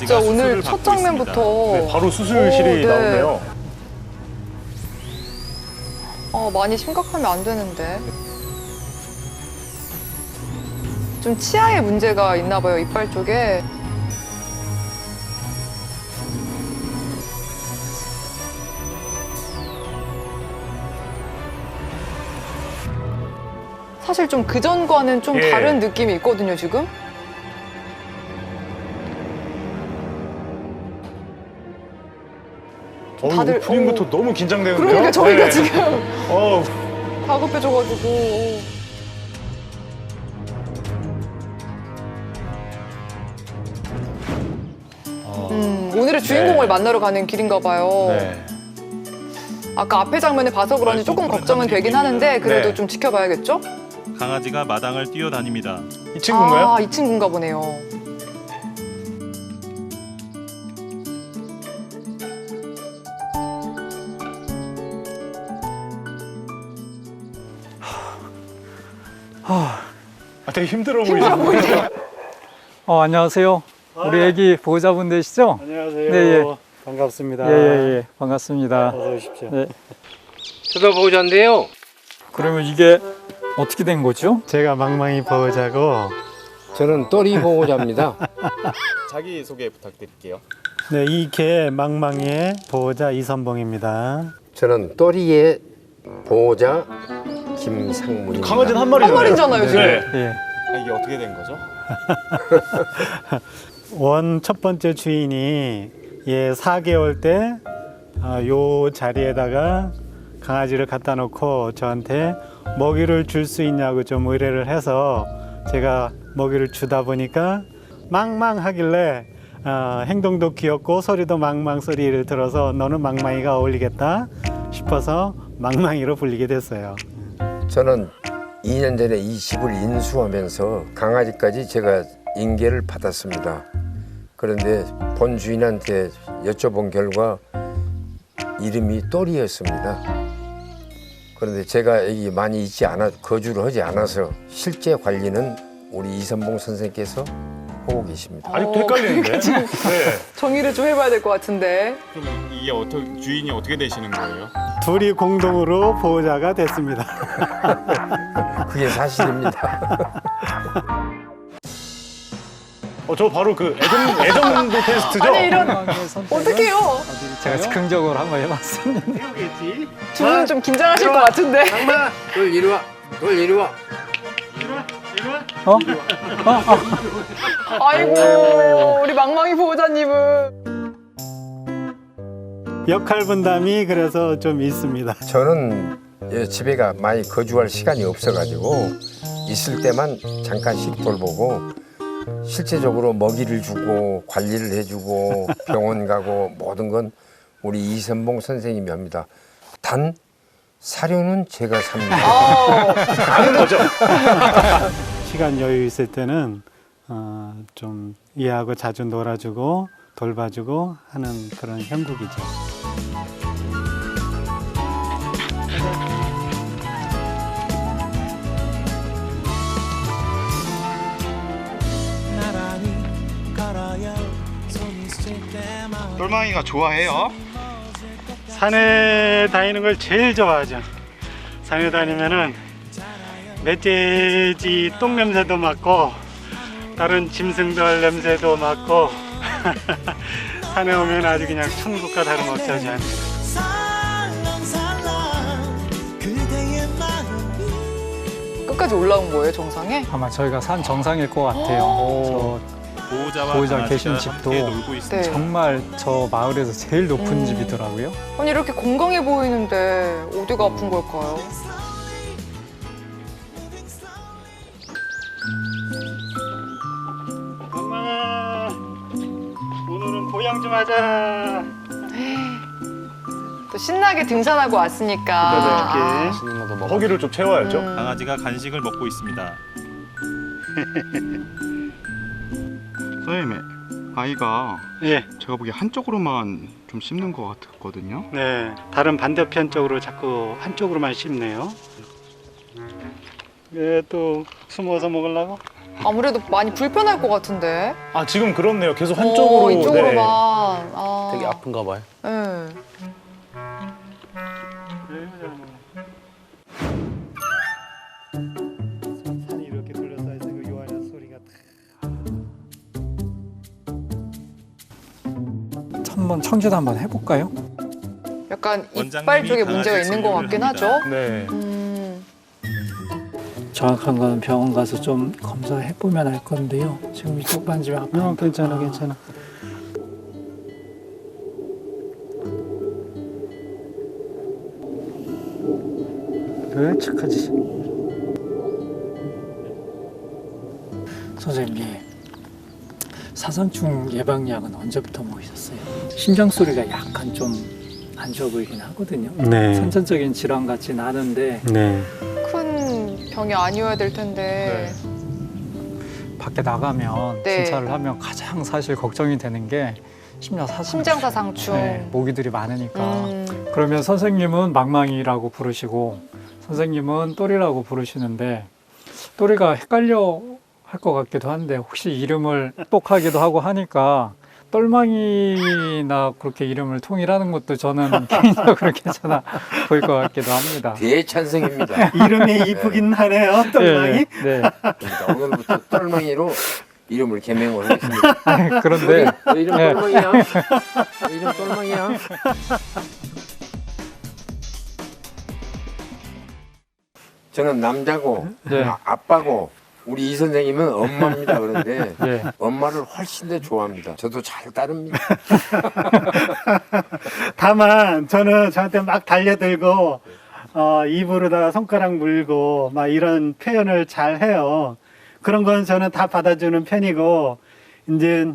진짜 오늘 첫 장면부터 네, 바로 수술실이 오, 네. 나오네요. 어, 많이 심각하면 안 되는데. 좀 치아에 문제가 있나 봐요, 이빨 쪽에. 사실 좀 그전과는 좀 예. 다른 느낌이 있거든요, 지금. 어우, 다들- 오프닝부터 어. 너무 긴장되는데요. 그러니까 저희가 네. 지금 어우, 다급해져가지고. 음, 오늘의 주인공을 네. 만나러 가는 길인가 봐요. 네. 아까 앞에 장면을 봐서 그런지 조금 걱정은 되긴. 하는데 그래도 네. 좀 지켜봐야겠죠? 강아지가 마당을 뛰어다닙니다. 이 친구인가요? 아, 이 친구인가 보네요. 아, 되게 힘들어 힘들어 보이시네요. 보이네요. 어, 안녕하세요. 우리 애기 보호자분 되시죠? 안녕하세요. 네, 예. 반갑습니다. 예, 예, 예. 반갑습니다. 어서 오십시오. 네. 수도 보호자인데요. 그러면 이게 어떻게 된 거죠? 제가 망망이 보호자고 저는 또리 보호자입니다. 자기 소개 부탁드릴게요. 네, 이개 망망이의 보호자 이선봉입니다. 저는 또리의 보호자 김상문입니다. 강아지는 한 마리잖아요. 한 마리잖아요, 지금. 네. 예. 이게 어떻게 된 거죠? 원 첫 번째 주인이 얘 4개월 때 아, 요 자리에다가 강아지를 갖다 놓고 저한테 먹이를 줄 수 있냐고 좀 의뢰를 해서 제가 먹이를 주다 보니까 망망하길래 아, 행동도 귀엽고 소리도 망망 소리를 들어서 너는 망망이가 어울리겠다 싶어서 망망이로 불리게 됐어요. 저는 2년 전에 이 집을 인수하면서 강아지까지 제가 인계를 받았습니다. 그런데 본 주인한테 여쭤본 결과 이름이 또리였습니다. 그런데 제가 여기 많이 있지 않아 거주를 하지 않아서 실제 관리는 우리 이선봉 선생께서 하고 계십니다. 아직도 헷갈리는데. 네. 정의를 좀 해봐야 될 것 같은데. 그럼 이게 어떻게 주인이 어떻게 되시는 거예요? 둘이 공동으로 보호자가 됐습니다. 그게 사실입니다. 어, 저 바로 그 애정, 애정도 테스트죠? 아니, 이런. 선택은 어떡해요? 제가 즉흥적으로 한번 해봤습니다. 두 분은 좀 긴장하실 것 같은데. 장마, 널 이리 와, 널 이리 와. 어? 아이고, 우리 망망이 보호자님은. 역할 분담이 그래서 좀 있습니다. 저는 예, 집에가 많이 거주할 시간이 없어가지고 있을 때만 잠깐씩 돌보고 실제적으로 먹이를 주고 관리를 해주고 병원 가고 모든 건 우리 이선봉 선생님이 합니다. 단 사료는 제가 삽니다. 아, 아는 거죠? 시간 여유 있을 때는 어, 좀 이해하고 자주 놀아주고 돌봐주고 하는 그런 형국이죠. 똘망이가 좋아해요? 산에 다니는 걸 제일 좋아하죠. 산에 다니면은 멧돼지 똥 냄새도 맡고 다른 짐승들 냄새도 맡고 산에 오면 아주 그냥 천국과 다름없지 않습니다. 끝까지 올라온 거예요, 정상에? 아마 저희가 산 정상일 것 같아요. 보호자와 보호자 계신 집도. 네. 저 정말 저 마을에서 제일 높은 음. 집이더라고요. 아니, 이렇게 건강해 보이는데 어디가 아픈 걸까요? 좀 하자. 또 신나게 등산하고 왔으니까. 이렇게. 허기를 좀 채워야죠. 음. 강아지가 간식을 먹고 있습니다. 선생님, 아이가 예, 제가 보기에 한쪽으로만 좀 씹는 것 같거든요. 네. 다른 반대편 쪽으로 자꾸 한쪽으로만 씹네요. 예, 또 숨어서 먹으려고? 아무래도 많이 불편할 것 같은데. 아 지금 그렇네요. 계속 한쪽으로. 어, 이쪽으로만. 네. 아. 되게 아픈가 봐요. 네. 산이 이렇게 둘러싸여 있어 그 요한의 소리가 탁 한번 청진 한번 해볼까요? 약간 원장님이 이빨 쪽에 강아지 문제가 있는 것 진료를 같긴 합니다. 하죠. 네. 음. 정확한 건 병원 가서 좀 검사해 보면 알 건데요. 지금 이쪽 반지 아파. 어, 괜찮아 괜찮아 왜 착하지 선생님, 사상충 예방약은 언제부터 먹으셨어요? 심장 소리가 약간 좀 안 좋아 보이긴 하거든요. 네. 선천적인 질환 같진 않은데 네. 큰 병이 아니어야 될 텐데. 밖에 나가면 네. 진찰을 하면 가장 사실 걱정이 되는 게 심장 사상. 심장사상충. 네, 모기들이 많으니까. 음. 그러면 선생님은 망망이라고 부르시고 선생님은 또리라고 부르시는데 또리가 헷갈려 할 것 같기도 한데 혹시 이름을 똑하기도 하고 하니까 똘망이나 그렇게 이름을 통일하는 것도 저는 개인적으로 괜찮아 보일 것 같기도 합니다. 대찬성입니다. 이름이 이쁘긴 하네요 똘망이 네, 네. 그러니까 오늘부터 똘망이로 이름을 개명을 하겠습니다. 그런데 너 이름 네. 똘망이야? 너 이름 똘망이야? 저는 남자고 네. 아- 아빠고 우리 이 선생님은 엄마입니다. 그런데 네. 엄마를 훨씬 더 좋아합니다. 저도 잘 따릅니다. 다만 저는 저한테 막 달려들고 어, 입으로다가 손가락 물고 막 이런 표현을 잘 해요. 그런 건 저는 다 받아주는 편이고 이제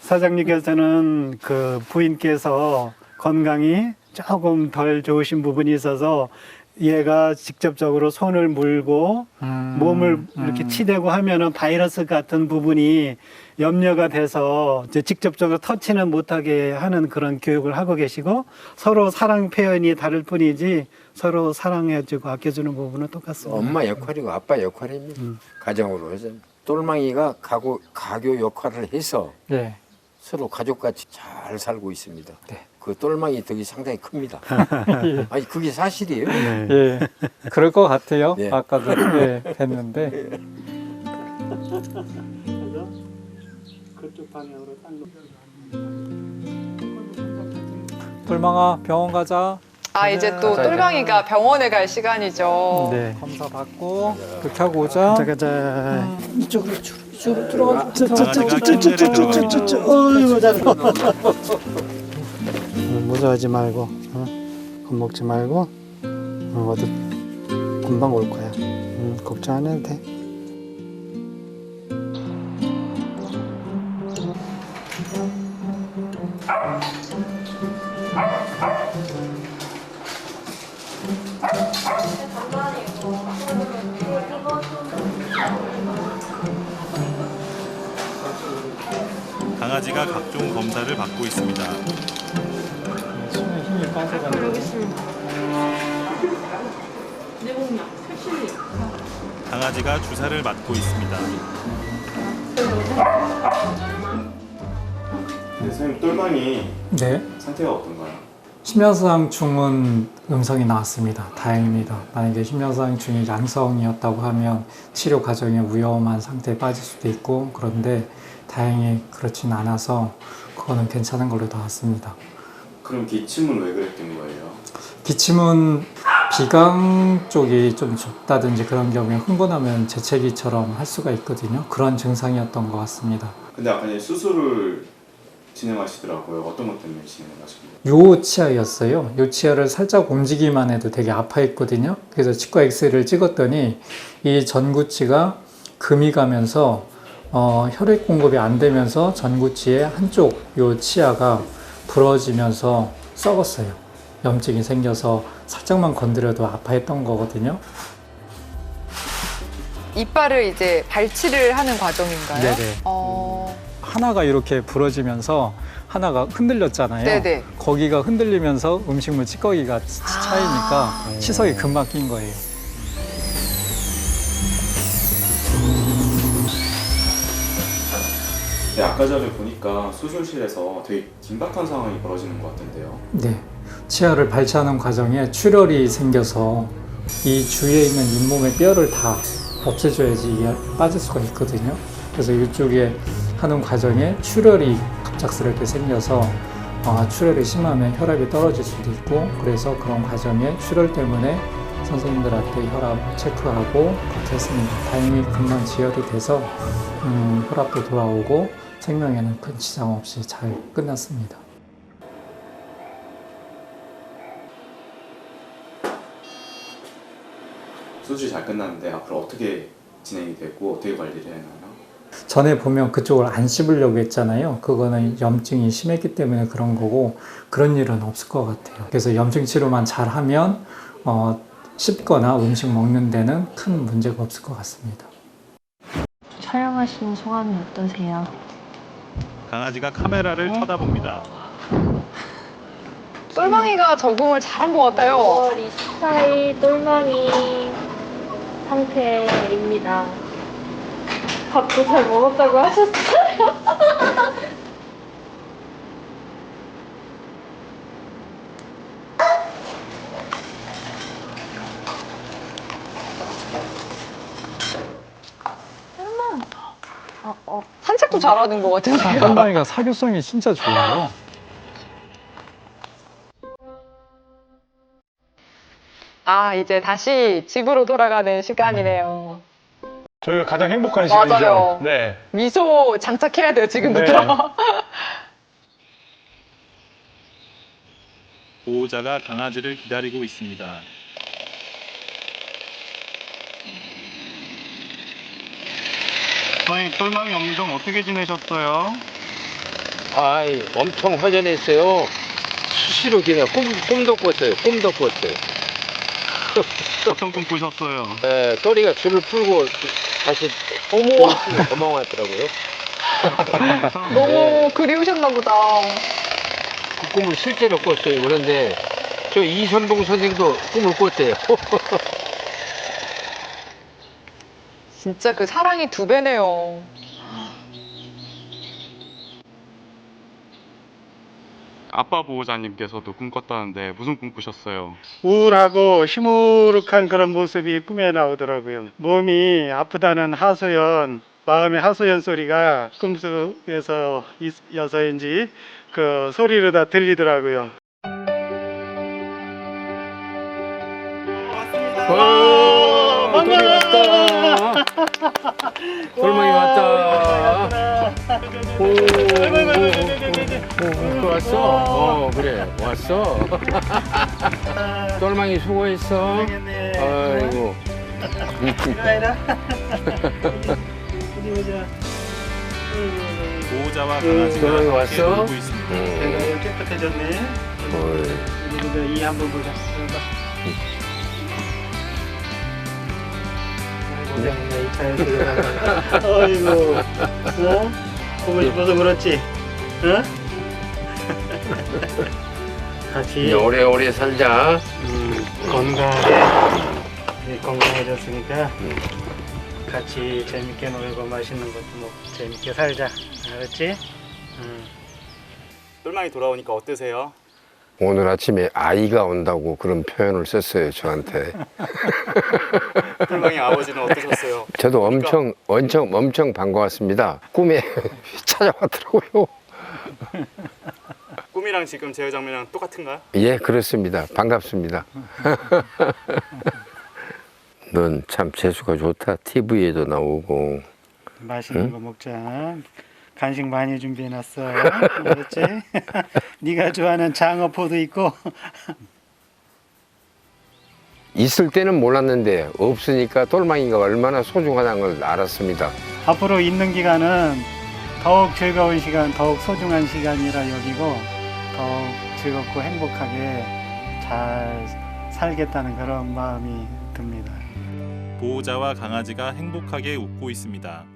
사장님께서는 그 부인께서 건강이 조금 덜 좋으신 부분이 있어서 얘가 직접적으로 손을 물고 음, 몸을 이렇게 음. 치대고 하면은 바이러스 같은 부분이 염려가 돼서 이제 직접적으로 터치는 못하게 하는 그런 교육을 하고 계시고 서로 사랑 표현이 다를 뿐이지 서로 사랑해주고 아껴주는 부분은 똑같습니다. 엄마 역할이고 아빠 역할입니다. 가정으로 해서 똘망이가 가고 가교 역할을 해서 네. 서로 가족같이 잘 살고 있습니다. 네. 그 똘망이 덕이 상당히 큽니다. 예. 아니 그게 사실이에요. 네. 예, 그럴 것 같아요. 네. 아까도 예, 뵀는데 그쪽 방향으로 딱 똘망아 병원 가자. 아, 이제 또. 똘망이가 병원에 갈 시간이죠. 네. 검사 받고 그렇게 하고 오자. 가자 가자. 이쪽으로 이쪽으로 들어가. 들어갑니다. 어이구 잘. 무서워하지 말고, 어? 겁먹지 말고, 어, 어디 금방 올 거야. 음, 걱정 안 해도 돼. 강아지가 각종 검사를 받고 있습니다. 강아지가 주사를 맞고 있습니다. 네, 선생님 똘망이 네. 상태가 어떤가요? 심혈상충은 음성이 나왔습니다. 다행입니다. 만약에 심혈상충이 양성이었다고 하면 치료 과정에 위험한 상태에 빠질 수도 있고 그런데 다행히 그렇진 않아서 그거는 괜찮은 걸로 나왔습니다. 그럼 기침은 왜 그랬던 거예요? 기침은 비강 쪽이 좀 좁다든지 그런 경우에 흥분하면 재채기처럼 할 수가 있거든요. 그런 증상이었던 것 같습니다. 근데 아까 이제 수술을 진행하시더라고요. 어떤 것 때문에 진행하신 거예요? 요 치아였어요. 요 치아를 살짝 움직이기만 해도 되게 아파했거든요. 그래서 치과 엑스를 찍었더니 이 전구치가 금이 가면서 어, 혈액 공급이 안 되면서 전구치의 한쪽 요 치아가 부러지면서 썩었어요. 염증이 생겨서 살짝만 건드려도 아파했던 거거든요. 이빨을 이제 발치를 하는 과정인가요? 네네. 어, 하나가 이렇게 부러지면서 하나가 흔들렸잖아요. 네네. 거기가 흔들리면서 음식물 찌꺼기가 치- 차이니까 치석이 금방 낀 거예요. 네, 아까 전에 보니까 수술실에서 되게 긴박한 상황이 벌어지는 것 같은데요. 네. 치아를 발치하는 과정에 출혈이 생겨서 이 주위에 있는 잇몸의 뼈를 다 없애줘야지 이게 빠질 수가 있거든요. 그래서 이쪽에 하는 과정에 출혈이 갑작스럽게 생겨서 어, 출혈이 심하면 혈압이 떨어질 수도 있고 그래서 그런 과정에 출혈 때문에 선생님들한테 혈압 체크하고 그렇게 했습니다. 다행히 금방 지혈이 돼서 음, 혈압도 돌아오고 생명에는 큰 지장 없이 잘 끝났습니다. 수술이 잘 끝났는데 앞으로 어떻게 진행이 되고 어떻게 관리를 해야 하나요? 전에 보면 그쪽을 안 씹으려고 했잖아요. 그거는 염증이 심했기 때문에 그런 거고 그런 일은 없을 것 같아요. 그래서 염증 치료만 잘 하면 어, 씹거나 음식 먹는 데는 큰 문제가 없을 것 같습니다. 촬영하신 소감이 어떠세요? 강아지가 카메라를 쳐다봅니다. 똘망이가 적응을 잘한 것 같아요. 5월 24일 똘망이 상태입니다. 밥도 잘 먹었다고 하셨어요? 어, 어. 산책도 잘하는 것 같은데요. 똘망이가 사교성이 진짜 좋아요. 아, 이제 다시 집으로 돌아가는 시간이네요. 저희가 가장 행복한 맞아요. 시간이죠. 네. 미소 장착해야 돼요, 지금부터. 보호자가 강아지를 기다리고 있습니다. 저희 똘망이 영종 어떻게 지내셨어요? 아이 엄청 허전했어요. 수시로 그냥 꿈, 꿈도 꿨어요. 꿈도 꿨어요. 어떤 꿈 꾸셨어요? 에, 또리가 줄을 풀고 다시 어머, 도망왔더라고요. 너무 그리우셨나 보다. 그 꿈을 실제로 꿨어요. 그런데 저 이선봉 선생도 꿈을 꿨대요. 진짜 그 사랑이 두 배네요. 아빠 보호자님께서도 꿈 꿨다는데 무슨 꿈 꾸셨어요? 우울하고 시무룩한 그런 모습이 꿈에 나오더라고요. 몸이 아프다는 하소연, 마음의 하소연 소리가 꿈속에서 여서인지 그 소리로 다 들리더라고요. 와, 돌이 왔다. 돌멩이 왔다. 오, 오, 오, 오, 왔어? 어, 그래, 왔어. 돌멩이 수고했어. 아이고. 보호자와 음, 강아지가 함께 왔어? 놀고 있습니다. 내가 깨끗해졌네. 우리 이 한번 보자. 고생했네 이 차에 들어가서. 어이구, 어? 보고 싶어서 그렇지, 어? 같이 오래오래 살자. 음, 건강하게 이제 건강해졌으니까 같이 재밌게 놀고 맛있는 것도 먹고 재밌게 살자, 알았지? 음. 똘망이 돌아오니까 어떠세요? 오늘 아침에 아이가 온다고 그런 표현을 썼어요, 저한테. 똘망이 아버지는 어떠셨어요? 저도 엄청, 엄청, 엄청 반가웠습니다. 꿈에 찾아왔더라고요. 꿈이랑 지금 제어 장면이랑 똑같은가요? 예, 그렇습니다. 반갑습니다. 넌 참 재수가 좋다. TV에도 나오고. 맛있는 거 먹자. 간식 많이 준비해 놨어. 알았지? 네가 좋아하는 장어포도 있고 있을 때는 몰랐는데 없으니까 똘망이가 얼마나 소중하다는 걸 알았습니다. 앞으로 있는 기간은 더욱 즐거운 시간, 더욱 소중한 시간이라 여기고 더욱 즐겁고 행복하게 잘 살겠다는 그런 마음이 듭니다. 보호자와 강아지가 행복하게 웃고 있습니다.